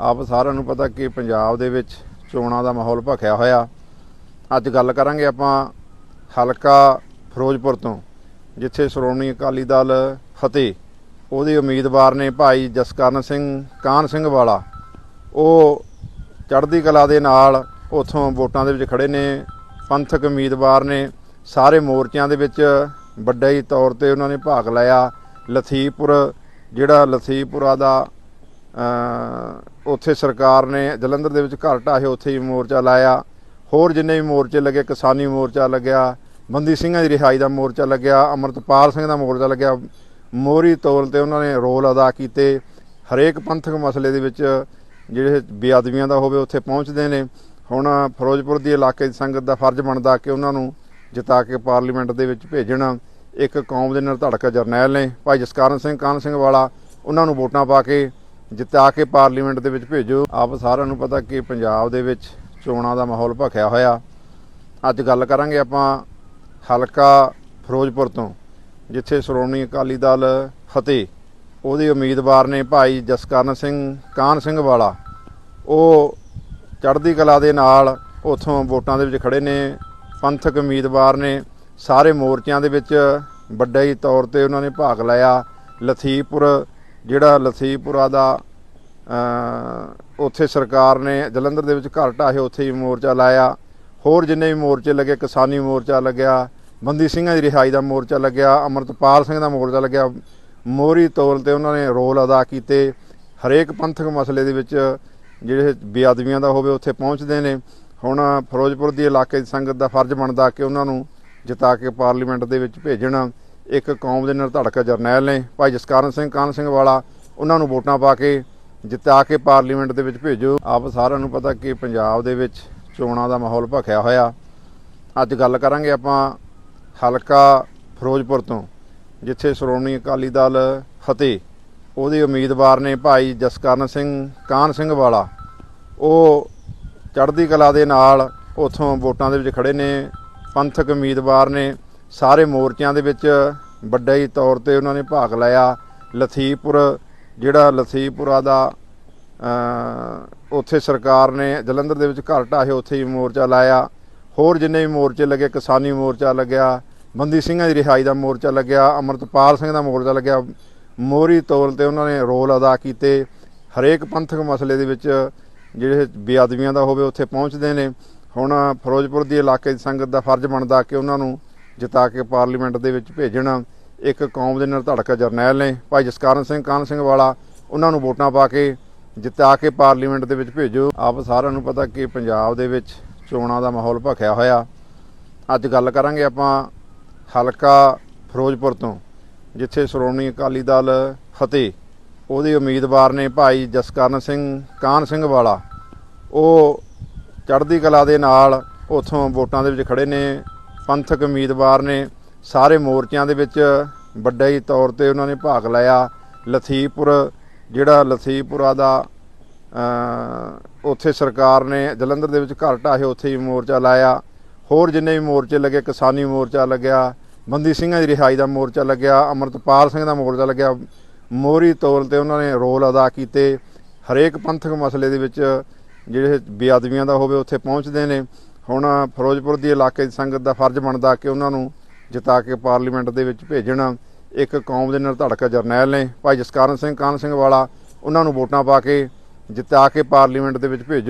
ਆਪ ਸਾਰਿਆਂ ਨੂੰ ਪਤਾ ਕਿ ਪੰਜਾਬ ਦੇ ਵਿੱਚ ਚੋਣਾਂ ਦਾ ਮਾਹੌਲ ਭਖਿਆ ਹੋਇਆ। ਅੱਜ ਗੱਲ ਕਰਾਂਗੇ ਆਪਾਂ ਹਲਕਾ ਫਿਰੋਜ਼ਪੁਰ ਤੋਂ, ਜਿੱਥੇ ਸ਼੍ਰੋਮਣੀ ਅਕਾਲੀ ਦਲ ਫਤਿਹ, ਉਹਦੇ ਉਮੀਦਵਾਰ ਨੇ ਭਾਈ ਜਸਕਰਨ ਸਿੰਘ ਕਾਨ ਸਿੰਘ ਵਾਲਾ। ਉਹ ਚੜ੍ਹਦੀ ਕਲਾ ਦੇ ਨਾਲ ਉਥੋਂ ਵੋਟਾਂ ਦੇ ਵਿੱਚ ਖੜੇ ਨੇ। ਪੰਥਕ ਉਮੀਦਵਾਰ ਨੇ ਸਾਰੇ ਮੋਰਚਿਆਂ ਦੇ ਵਿੱਚ ਵੱਡੇ ਹੀ ਤੌਰ ਤੇ ਉਹਨਾਂ ਨੇ ਭਾਗ ਲਿਆ। ਲਥੀਪੁਰ ਜਿਹੜਾ ਲਥੀਪੁਰਾ ਦਾ ਉੱਥੇ ਸਰਕਾਰ ਨੇ ਜਲੰਧਰ ਦੇ ਵਿੱਚ ਘਰ ਢਾਹੇ ਉੱਥੇ ਹੀ ਮੋਰਚਾ ਲਾਇਆ। ਹੋਰ ਜਿੰਨੇ ਵੀ ਮੋਰਚੇ ਲੱਗੇ, ਕਿਸਾਨੀ ਮੋਰਚਾ ਲੱਗਿਆ, ਬੰਦੀ ਸਿੰਘਾਂ ਦੀ ਰਿਹਾਈ ਦਾ ਮੋਰਚਾ ਲੱਗਿਆ, ਅਮਰਤਪਾਲ ਸਿੰਘ ਦਾ ਮੋਰਚਾ ਲੱਗਿਆ, ਮੋਹਰੀ ਤੌਰ ਤੇ ਉਹਨਾਂ ਨੇ ਰੋਲ ਅਦਾ ਕੀਤੇ। ਹਰੇਕ ਪੰਥਕ ਮਸਲੇ ਦੇ ਵਿੱਚ ਜਿਹੜੇ ਬੇਅਦਬੀਆਂ ਦਾ ਹੋਵੇ ਉੱਥੇ ਪਹੁੰਚਦੇ ਨੇ। ਹੁਣ ਫਿਰੋਜ਼ਪੁਰ ਦੀ ਇਲਾਕੇ ਦੀ ਸੰਗਤ ਦਾ ਫਰਜ਼ ਬਣਦਾ ਕਿ ਉਹਨਾਂ ਨੂੰ ਜਿਤਾ ਕੇ ਪਾਰਲੀਮੈਂਟ ਦੇ ਵਿੱਚ ਭੇਜਣ। ਇੱਕ ਕੌਮ ਦੇ ਨਿਰਧੜਕ ਜਰਨੈਲ ਨੇ। ਭਾਈ ਜਸਕਰਨ ਸਿੰਘ ਕਾਨ ਸਿੰਘ ਵਾਲਾ, ਉਹਨਾਂ ਨੂੰ ਵੋਟਾਂ ਪਾ ਕੇ ਜਿਤਾ ਕੇ ਪਾਰਲੀਮੈਂਟ ਦੇ ਵਿੱਚ ਭੇਜੋ। ਆਪ ਸਾਰਿਆਂ ਨੂੰ ਪਤਾ ਕਿ ਪੰਜਾਬ ਦੇ ਵਿੱਚ ਚੋਣਾਂ ਦਾ ਮਾਹੌਲ ਭਖਿਆ ਹੋਇਆ। ਅੱਜ ਗੱਲ ਕਰਾਂਗੇ ਆਪਾਂ ਹਲਕਾ ਫਿਰੋਜ਼ਪੁਰ ਤੋਂ, ਜਿੱਥੇ ਸ਼੍ਰੋਮਣੀ ਅਕਾਲੀ ਦਲ ਫਤਿਹ, ਉਹਦੇ ਉਮੀਦਵਾਰ ਨੇ ਭਾਈ ਜਸਕਰਨ ਸਿੰਘ ਕਾਨ ਸਿੰਘ ਵਾਲਾ। ਉਹ ਚੜ੍ਹਦੀ ਕਲਾ ਦੇ ਨਾਲ ਉਥੋਂ ਵੋਟਾਂ ਦੇ ਵਿੱਚ ਖੜੇ ਨੇ। ਪੰਥਕ ਉਮੀਦਵਾਰ ਨੇ ਸਾਰੇ ਮੋਰਚਿਆਂ ਦੇ ਵਿੱਚ ਵੱਡੇ ਹੀ ਤੌਰ ਤੇ ਉਹਨਾਂ ਨੇ ਭਾਗ ਲਿਆ। ਲਥੀਪੁਰ ਜਿਹੜਾ ਲਥੀਪੁਰਾ ਦਾ ਉੱਥੇ ਸਰਕਾਰ ਨੇ ਜਲੰਧਰ ਦੇ ਵਿੱਚ ਘਰ ਢਾਹੇ ਉੱਥੇ ਹੀ ਮੋਰਚਾ ਲਾਇਆ। ਹੋਰ ਜਿੰਨੇ ਵੀ ਮੋਰਚੇ ਲੱਗੇ, ਕਿਸਾਨੀ ਮੋਰਚਾ ਲੱਗਿਆ, ਬੰਦੀ ਸਿੰਘਾਂ ਦੀ ਰਿਹਾਈ ਦਾ ਮੋਰਚਾ ਲੱਗਿਆ, ਅਮਰਤਪਾਲ ਸਿੰਘ ਦਾ ਮੋਰਚਾ ਲੱਗਿਆ, ਮੋਹਰੀ ਤੌਰ ਤੇ ਉਹਨਾਂ ਨੇ ਰੋਲ ਅਦਾ ਕੀਤੇ। ਹਰੇਕ ਪੰਥਕ ਮਸਲੇ ਦੇ ਵਿੱਚ ਜਿਹੜੇ ਬੇਅਦਬੀਆਂ ਦਾ ਹੋਵੇ ਉੱਥੇ ਪਹੁੰਚਦੇ ਨੇ। ਹੁਣ ਫਿਰੋਜ਼ਪੁਰ ਦੀ ਇਲਾਕੇ ਦੀ ਸੰਗਤ ਦਾ ਫਰਜ਼ ਬਣਦਾ ਕਿ ਉਹਨਾਂ ਨੂੰ ਜਿਤਾ ਕੇ ਪਾਰਲੀਮੈਂਟ ਦੇ ਵਿੱਚ ਭੇਜਣ। ਇੱਕ ਕੌਮ ਦੇ ਨਿਰਧੜਕ ਜਰਨੈਲ ਨੇ। ਭਾਈ ਜਸਕਰਨ ਸਿੰਘ ਕਾਨ ਸਿੰਘ ਵਾਲਾ, ਉਹਨਾਂ ਨੂੰ ਵੋਟਾਂ ਪਾ ਕੇ ਜਿਤਾ ਕੇ ਪਾਰਲੀਮੈਂਟ ਦੇ ਵਿੱਚ ਭੇਜੋ, ਆਪ ਸਾਰਿਆਂ ਨੂੰ ਪਤਾ ਕਿ ਪੰਜਾਬ ਦੇ ਵਿੱਚ ਚੋਣਾਂ ਦਾ ਮਾਹੌਲ ਭਖਿਆ ਹੋਇਆ। ਅੱਜ ਗੱਲ ਕਰਾਂਗੇ ਆਪਾਂ ਹਲਕਾ ਫਿਰੋਜ਼ਪੁਰ ਤੋਂ, ਜਿੱਥੇ ਸ਼੍ਰੋਮਣੀ ਅਕਾਲੀ ਦਲ ਫਤਿਹ, ਉਹਦੇ ਉਮੀਦਵਾਰ ਨੇ ਭਾਈ ਜਸਕਰਨ ਸਿੰਘ ਕਾਨ ਸਿੰਘ ਵਾਲਾ। ਉਹ ਚੜ੍ਹਦੀ ਕਲਾ ਦੇ ਨਾਲ ਉਥੋਂ ਵੋਟਾਂ ਦੇ ਵਿੱਚ ਖੜੇ ਨੇ, ਪੰਥਕ ਉਮੀਦਵਾਰ ਨੇ ਸਾਰੇ ਮੋਰਚਿਆਂ ਦੇ ਵਿੱਚ ਵੱਡੇ ਹੀ ਤੌਰ ਤੇ ਉਹਨਾਂ ਨੇ ਭਾਗ ਲਿਆ। ਲਥੀਪੁਰ ਜਿਹੜਾ ਲਥੀਪੁਰਾ ਦਾ ਉੱਥੇ ਸਰਕਾਰ ਨੇ ਜਲੰਧਰ ਦੇ ਵਿੱਚ ਘਰ ਢਾਹੇ ਉੱਥੇ ਹੀ ਮੋਰਚਾ ਲਾਇਆ। ਹੋਰ ਜਿੰਨੇ ਵੀ ਮੋਰਚੇ ਲੱਗੇ, ਕਿਸਾਨੀ ਮੋਰਚਾ ਲੱਗਿਆ, ਬੰਦੀ ਸਿੰਘਾਂ ਦੀ ਰਿਹਾਈ ਦਾ ਮੋਰਚਾ ਲੱਗਿਆ, ਅਮਰਤਪਾਲ ਸਿੰਘ ਦਾ ਮੋਰਚਾ ਲੱਗਿਆ, ਮੋਹਰੀ ਤੌਰ ਤੇ ਉਹਨਾਂ ਨੇ ਰੋਲ ਅਦਾ ਕੀਤੇ। ਹਰੇਕ ਪੰਥਕ ਮਸਲੇ ਦੇ ਵਿੱਚ ਜਿਹੜੇ ਬੇਅਦਬੀਆਂ ਦਾ ਹੋਵੇ, ਉੱਥੇ ਪਹੁੰਚਦੇ ਨੇ। ਹੁਣ ਫਿਰੋਜ਼ਪੁਰ ਦੀ ਇਲਾਕੇ ਦੀ ਸੰਗਤ ਦਾ ਫਰਜ਼ ਬਣਦਾ ਕਿ ਉਹਨਾਂ ਨੂੰ ਜਿਤਾ ਕੇ ਪਾਰਲੀਮੈਂਟ ਦੇ ਵਿੱਚ ਭੇਜਣਾ। ਇੱਕ ਕੌਮ ਦੇ ਨਿਰਧੜਕ ਜਰਨੈਲ ਨੇ, ਭਾਈ ਜਸਕਰਨ ਸਿੰਘ ਕਾਨ ਸਿੰਘ ਵਾਲਾ, ਉਹਨਾਂ ਨੂੰ ਵੋਟਾਂ ਪਾ ਕੇ ਜਿਤਾ ਕੇ ਪਾਰਲੀਮੈਂਟ ਦੇ ਵਿੱਚ ਭੇਜੋ। ਆਪ ਸਾਰਿਆਂ ਨੂੰ ਪਤਾ ਕਿ ਪੰਜਾਬ ਦੇ ਵਿੱਚ ਚੋਣਾਂ ਦਾ ਮਾਹੌਲ ਭਖਿਆ ਹੋਇਆ। ਅੱਜ ਗੱਲ ਕਰਾਂਗੇ ਆਪਾਂ ਹਲਕਾ ਫਿਰੋਜ਼ਪੁਰ ਤੋਂ, ਜਿੱਥੇ ਸ਼੍ਰੋਮਣੀ ਅਕਾਲੀ ਦਲ ਫਤਿਹ, ਉਹਦੇ ਉਮੀਦਵਾਰ ਨੇ ਭਾਈ ਜਸਕਰਨ ਸਿੰਘ ਕਾਨ ਸਿੰਘ ਵਾਲਾ। ਉਹ ਚੜ੍ਹਦੀ ਕਲਾ ਦੇ ਨਾਲ ਉਥੋਂ ਵੋਟਾਂ ਦੇ ਵਿੱਚ ਖੜੇ ਨੇ, ਪੰਥਕ ਉਮੀਦਵਾਰ ਨੇ। ਸਾਰੇ ਮੋਰਚਿਆਂ ਦੇ ਵਿੱਚ ਵੱਡੇ ਹੀ ਤੌਰ ਤੇ ਉਹਨਾਂ ਨੇ ਭਾਗ ਲਿਆ। ਲਥੀਪੁਰ ਜਿਹੜਾ ਲਥੀਪੁਰਾ ਦਾ ਉੱਥੇ ਸਰਕਾਰ ਨੇ ਜਲੰਧਰ ਦੇ ਵਿੱਚ ਘਰ ਢਾਹੇ ਉੱਥੇ ਹੀ ਮੋਰਚਾ ਲਾਇਆ। ਹੋਰ ਜਿੰਨੇ ਵੀ ਮੋਰਚੇ ਲੱਗੇ, ਕਿਸਾਨੀ ਮੋਰਚਾ ਲੱਗਿਆ, ਬੰਦੀ ਸਿੰਘਾਂ ਦੀ ਰਿਹਾਈ ਦਾ ਮੋਰਚਾ ਲੱਗਿਆ, ਅਮਰਤਪਾਲ ਸਿੰਘ ਦਾ ਮੋਰਚਾ ਲੱਗਿਆ। ਮੋਹਰੀ ਤੌਰ ਤੇ ਉਹਨਾਂ ਨੇ ਰੋਲ ਅਦਾ ਕੀਤੇ। ਹਰੇਕ ਪੰਥਕ ਮਸਲੇ ਦੇ ਵਿੱਚ ਜਿਹੜੇ ਬੇਅਦਬੀਆਂ ਦਾ ਹੋਵੇ, ਉੱਥੇ ਪਹੁੰਚਦੇ ਨੇ। ਹੁਣ ਫਿਰੋਜ਼ਪੁਰ ਦੀ ਇਲਾਕੇ ਦੀ ਸੰਗਤ ਦਾ ਫਰਜ਼ ਬਣਦਾ ਕਿ ਉਹਨਾਂ ਨੂੰ ਜਿਤਾ ਕੇ ਪਾਰਲੀਮੈਂਟ ਦੇ ਵਿੱਚ ਭੇਜਣਾ। ਇੱਕ ਕੌਮ ਦੇ ਨਿਰਧੜਕ ਜਰਨੈਲ ਨੇ। ਭਾਈ ਜਸਕਰਨ ਸਿੰਘ ਕਾਨ ਸਿੰਘ ਵਾਲਾ, ਉਹਨਾਂ ਨੂੰ ਵੋਟਾਂ ਪਾ ਕੇ ਜਿਤਾ ਕੇ ਪਾਰਲੀਮੈਂਟ ਦੇ ਵਿੱਚ ਭੇਜੋ।